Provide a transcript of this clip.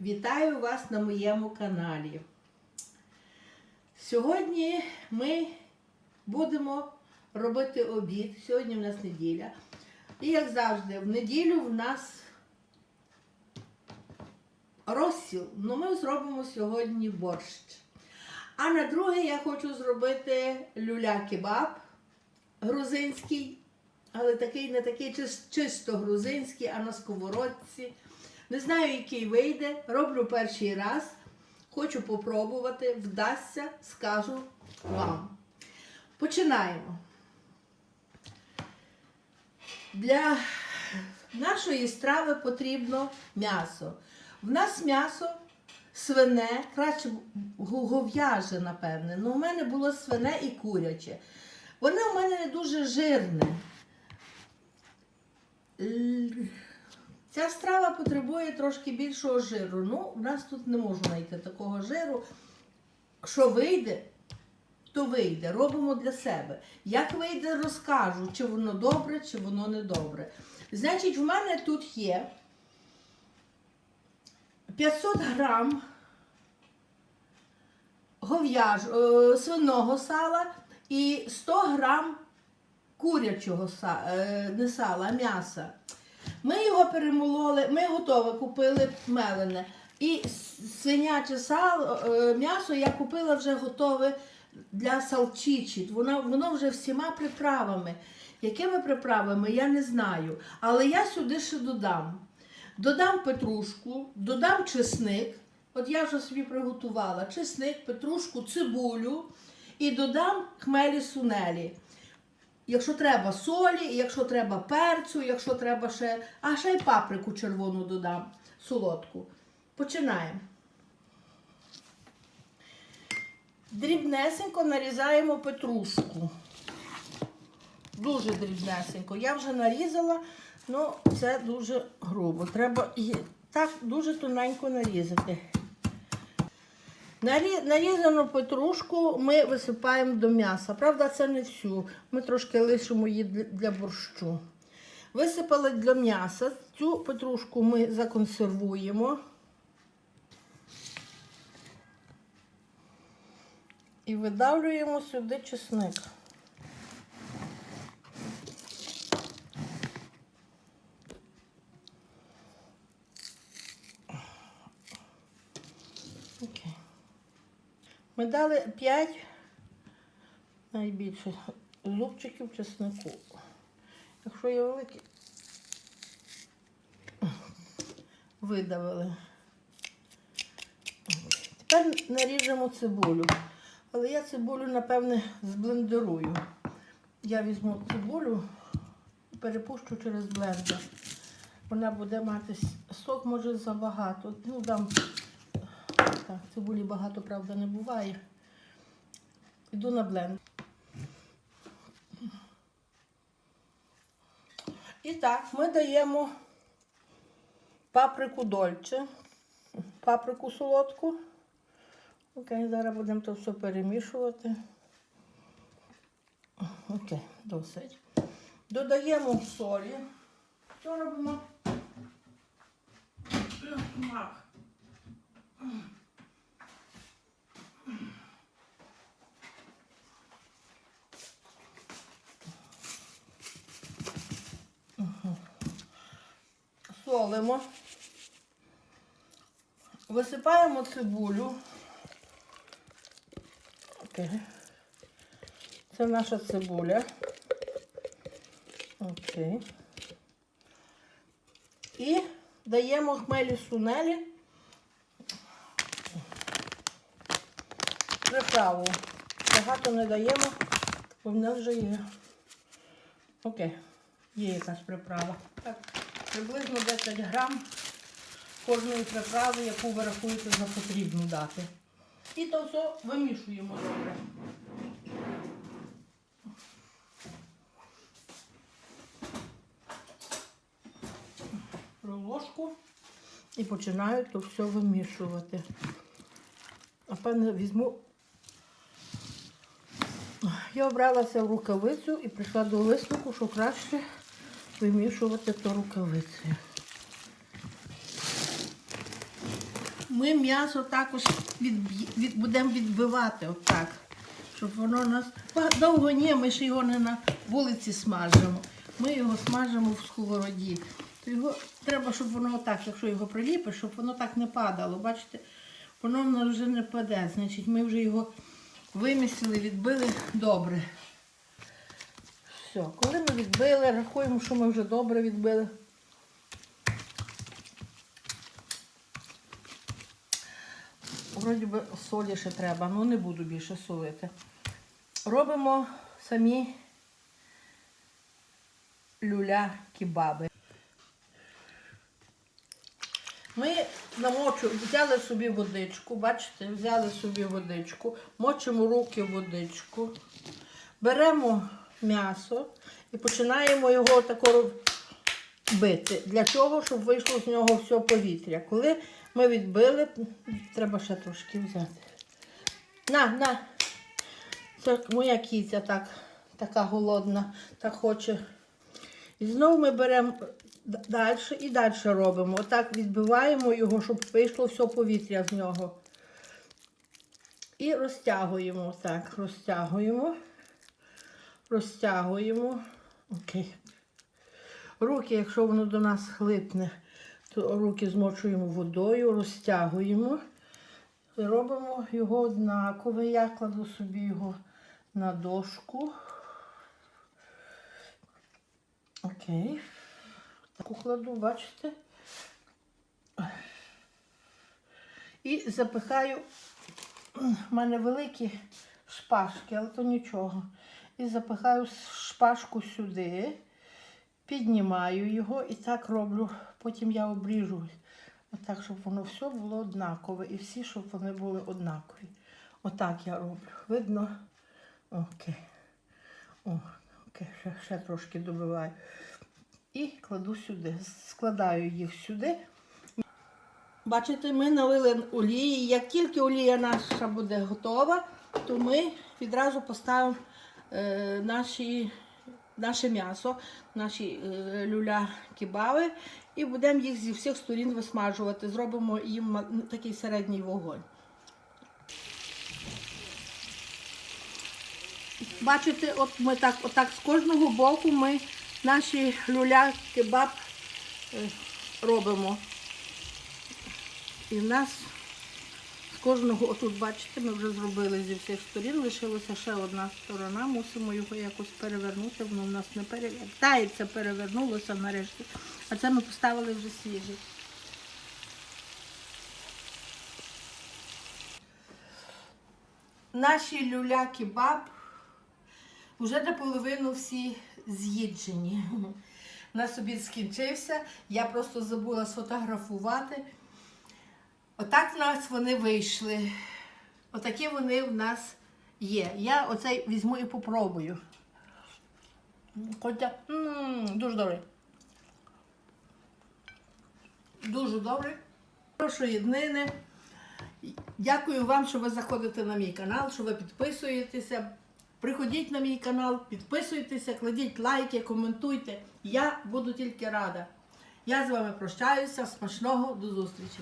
Вітаю вас на моєму каналі. Сьогодні ми будемо робити обід. Сьогодні в нас неділя. І як завжди, в неділю в нас розсіл. Ну ми зробимо сьогодні борщ. А на друге я хочу зробити люля-кебаб грузинський, але такий не такий чисто грузинський, а на сковородці. Не знаю, який вийде. Роблю перший раз. Хочу попробувати. Вдасться, скажу вам. Починаємо. Для нашої страви потрібно м'ясо. В нас м'ясо свине, краще гов'яже, напевне. Ну, у мене було свине і куряче. Воно у мене не дуже жирне. Ця страва потребує трошки більшого жиру. Ну, в нас тут не можу знайти такого жиру. Що вийде, то вийде. Робимо для себе. Як вийде, розкажу, чи воно добре, чи воно не добре. Значить, в мене тут є 500 грам гов'яж, е, свиного сала і 100 грам курячого са, е, не сала, а м'яса. Ми його перемололи, ми готове купили мелене. І свиняче сало, е, м'ясо я купила вже готове для салчичі. Воно, воно вже всіма приправами. Якими приправами, я не знаю. Але я сюди ще додам. Додам петрушку, додам чесник. От я вже собі приготувала чесник, петрушку, цибулю і додам хмелі сунелі. Якщо треба солі, якщо треба перцю, якщо треба ще. А ще й паприку червону додам, солодку. Починаємо. Дрібнесенько нарізаємо петрушку. Дуже дрібнесенько. Я вже нарізала, ну це дуже грубо. Треба і так дуже тоненько нарізати. Нарі- Нарізану петрушку ми висипаємо до м'яса. Правда, це не всю. Ми трошки лишимо її для борщу. Висипали для м'яса. Цю петрушку ми законсервуємо. І видавлюємо сюди чесник. Ми дали 5 найбільше зубчиків чеснику. Якщо є великі, видавили. Тепер наріжемо цибулю. Але я цибулю, напевне, зблендерую. Я візьму цибулю і перепущу через блендер. Вона буде мати сок, може, забагато. Ну, дам так, цибулі багато, правда, не буває. Іду на бленд. І так, ми даємо паприку дольче, паприку солодку. Окей, зараз будемо то все перемішувати. Окей, досить. Додаємо солі. Що робимо? Мах. Солимо, висипаємо цибулю. Це наша цибуля. Окей. І даємо хмелі сунелі. Приправу. Багато не даємо, бо в нас вже є. Окей, є якась приправа. Так, приблизно 10 грам кожної приправи, яку ви рахуєте за потрібну дати. І то все вимішуємо добре. Ложку і починаю то все вимішувати. А Напевно, візьму. Я обралася в рукавицю і прийшла до висновку, що краще вимішувати то рукавицею. ми м'ясо також відб'є- від, будемо відбивати отак. Щоб воно у нас. Довго ні, ми ж його не на вулиці смажимо. Ми його смажимо в сковороді. То його треба, щоб воно отак, якщо його приліпиш, щоб воно так не падало. Бачите, воно в нас вже не паде. Значить, ми вже його вимісили, відбили добре. Все, коли ми відбили, рахуємо, що ми вже добре відбили. Вроді би солі ще треба, ну не буду більше солити. Робимо самі люля-кебаби. Ми намочу, взяли собі водичку, бачите, взяли собі водичку, мочимо руки в водичку, беремо м'ясо і починаємо його тако бити. Для чого? Щоб вийшло з нього все повітря. Коли ми відбили, треба ще трошки взяти. На, на. Це моя кіця так, така голодна, так хоче. І знову ми беремо далі і далі робимо. Отак відбиваємо його, щоб вийшло все повітря з нього. І розтягуємо так, розтягуємо, розтягуємо. Окей. Руки, якщо воно до нас хлипне, то руки змочуємо водою, розтягуємо. І робимо його однаково. Я кладу собі його на дошку. Окей. Так укладу, бачите? І запихаю. В мене великі шпажки, але то нічого. І запихаю шпажку сюди, піднімаю його і так роблю. Потім я обріжу. Отак, щоб воно все було однакове. І всі, щоб вони були однакові. Отак я роблю. Видно? Окей. О, окей, ще, ще трошки добиваю. І кладу сюди. Складаю їх сюди. Бачите, ми налили олії. Як тільки олія наша буде готова, то ми відразу поставимо наші, наше м'ясо, наші е, люля-кебаби і будемо їх зі всіх сторін висмажувати. Зробимо їм такий середній вогонь. Бачите, от ми так, отак з кожного боку ми наші люля-кебаб е, робимо. І в нас кожного, отут, бачите, ми вже зробили зі всіх сторін, лишилася ще одна сторона, мусимо його якось перевернути, воно в нас не перевертається, перевернулося нарешті. А це ми поставили вже свіжий. Наші люля-кебаб вже наполовину всі з'їджені. У нас обід скінчився, я просто забула сфотографувати. Отак в нас вони вийшли. Отакі вони в нас є. Я оцей візьму і попробую. Хоча м, дуже добрий. Дуже добрий. Хорошої днини. Дякую вам, що ви заходите на мій канал, що ви підписуєтеся. Приходіть на мій канал, підписуйтеся, кладіть лайки, коментуйте. Я буду тільки рада. Я з вами прощаюся. Смачного до зустрічі!